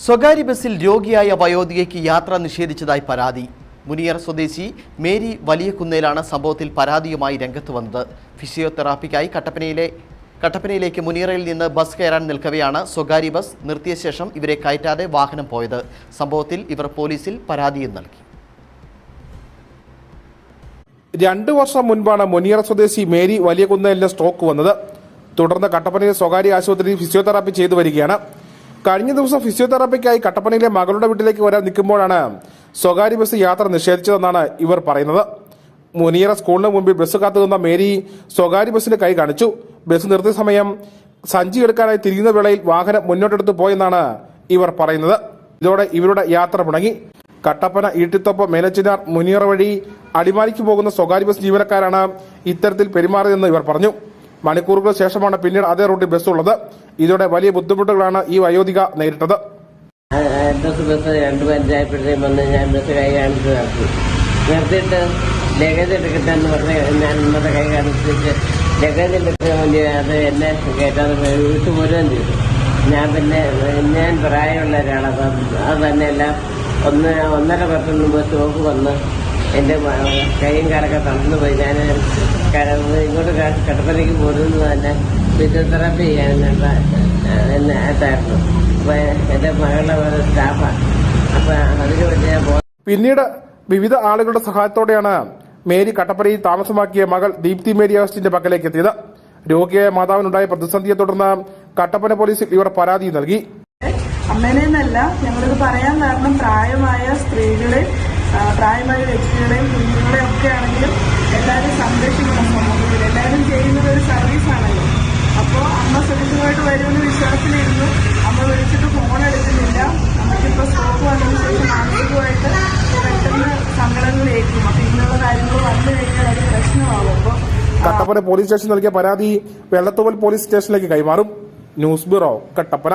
സ്വകാര്യ ബസ്സിൽ രോഗിയായ വയോധികയ്ക്ക് യാത്ര നിഷേധിച്ചതായി പരാതി. മുനിയർ സ്വദേശി മേരി വലിയകുന്നേലാണ് സംഭവത്തിൽ പരാതിയുമായി രംഗത്ത് വന്നത്. ഫിസിയോതെറാപ്പിക്കായി കട്ടപ്പനയിലെ കട്ടപ്പനയിലേക്ക് മുനിയറയിൽ നിന്ന് ബസ് കയറാൻ നിൽക്കവെയാണ് സ്വകാര്യ ബസ് നിർത്തിയ ശേഷം ഇവരെ കയറ്റാതെ വാഹനം പോയത്. സംഭവത്തിൽ ഇവർ പോലീസിൽ പരാതിയും നൽകി. രണ്ടു വർഷം മുൻപാണ് മുനിയറ സ്വദേശി മേരി വലിയകുന്നലിന് സ്ട്രോക്ക് വന്നത്. തുടർന്ന് കട്ടപ്പനയിലെ സ്വകാര്യ ആശുപത്രിയിൽ ഫിസിയോതെറാപ്പി ചെയ്തു വരികയാണ്. കഴിഞ്ഞ ദിവസം ഫിസിയോതെറാപ്പിക്കായി കട്ടപ്പനയിലെ മകളുടെ വീട്ടിലേക്ക് വരാൻ നിൽക്കുമ്പോഴാണ് സ്വകാര്യ ബസ് യാത്ര നിഷേധിച്ചതെന്നാണ് ഇവർ പറയുന്നത്. മുനിയറ സ്കൂളിന് മുമ്പിൽ ബസ് കാത്തുനിന്ന മേരി സ്വകാര്യ ബസ്സിന് കൈ കാണിച്ചു. ബസ് നിർത്തിയ സമയം സഞ്ചി എടുക്കാനായി തിരിയുന്ന വേളയിൽ വാഹനം മുന്നോട്ടെടുത്ത് പോയെന്നാണ് ഇവർ പറയുന്നത്. ഇതോടെ ഇവരുടെ യാത്ര മുടങ്ങി. കട്ടപ്പന ഈട്ടിത്തൊപ്പ് മേലച്ചിനാർ മുനിയറ വഴി അടിമാലിക്ക് പോകുന്ന സ്വകാര്യ ബസ് ജീവനക്കാരാണ് ഇത്തരത്തിൽ പെരുമാറിയതെന്ന് ഇവർ പറഞ്ഞു. മണിക്കൂറുകൾ ശേഷമാണ് പിന്നീട് അതേ റൂട്ടിൽ ബസ് ഉള്ളത്. ഇതോടെ വലിയ ബുദ്ധിമുട്ടുകളാണ് ഈ വയോധിക നേരിട്ടത്. ബസ് ബസ് രണ്ട് പഞ്ചായപ്പോഴത്തേക്കും വന്ന് ഞാൻ ബസ് കൈ കാണിച്ച് നിർത്തി നിർത്തിയിട്ട് ലഗേജ് എടുക്കട്ടെ എന്ന് പറഞ്ഞ് ഞാൻ ഇന്നത്തെ കൈ കാണിച്ചിട്ട് ലഗേജ് എടുക്കാൻ വേണ്ടി അത് എന്നെ കയറ്റാതെ വിട്ടു പോരുകയും ചെയ്തു. ഞാൻ പിന്നെ ഞാൻ പ്രായമുള്ള ഒരാളാണ്. അത് തന്നെയല്ല ഒന്ന് ഒന്നര വർഷം മുമ്പ് സ്റ്റോക്ക് വന്ന് എന്റെ കൈയും കാലൊക്കെ തളർന്നു പോയി. ഞാൻ ക- ഇങ്ങോട്ട് കട്ടപ്പനയ്ക്ക് പോരുന്നത് തന്നെ ഫിസിയോതെറാപ്പി ചെയ്യാനുള്ള എന്നെ ആയിട്ടായിരുന്നു അപ്പൊ എന്റെ മകളുടെ ഒരു സ്റ്റാഫാണ് അപ്പൊ അതിന് വേണ്ടി ഞാൻ പോ- പിന്നീട് വിവിധ ആളുകളുടെ സഹായത്തോടെയാണ് മേരി കട്ടപ്പനയിൽ താമസമാക്കിയ മകൾ ദീപ്തി മേരി അഗസ്റ്റിന്റെ പക്കലേക്ക് എത്തിയത്. രോഗിയായ മാതാവിനുണ്ടായ പ്രതിസന്ധിയെ തുടർന്ന് കട്ടപ്പന പോലീസിൽ ഇവർ പരാതി നൽകി. അമ്മേനെന്നല്ല ഞങ്ങളിത് പറയാൻ കാരണം പ്രായമായ സ്ത്രീകളെ പ്രായമായ വ്യക്തികളെയും കുഞ്ഞുങ്ങളെയും ഒക്കെ ആണെങ്കിലും എല്ലാവരും സംരക്ഷിക്കണം സമൂഹത്തിൽ. എല്ലാവരും ചെയ്യുന്നത് ഒരു സർവീസ് ആണല്ലോ. അപ്പോൾ അമ്മ സുരക്ഷിതമായിട്ട് വരുമെന്ന് വിശ്വാസത്തിലിരുന്നു അമ്മ വിളിച്ചിട്ട് ഫോൺ എടുക്കുന്നില്ല. നമുക്കിപ്പോൾ സ്റ്റോക്ക് വന്നതിന് ശേഷം മാനസികമായിട്ട് പെട്ടെന്ന് സങ്കടങ്ങളേക്കും അപ്പം ഇങ്ങനെയുള്ള കാര്യങ്ങൾ വന്നു കഴിഞ്ഞാൽ അത് പ്രശ്നമാകും. അപ്പോൾ കട്ടപ്പന പോലീസ് സ്റ്റേഷൻ നൽകിയ പരാതി വെള്ളത്തോവൽ പോലീസ് സ്റ്റേഷനിലേക്ക് കൈമാറും. News bureau Kattappana.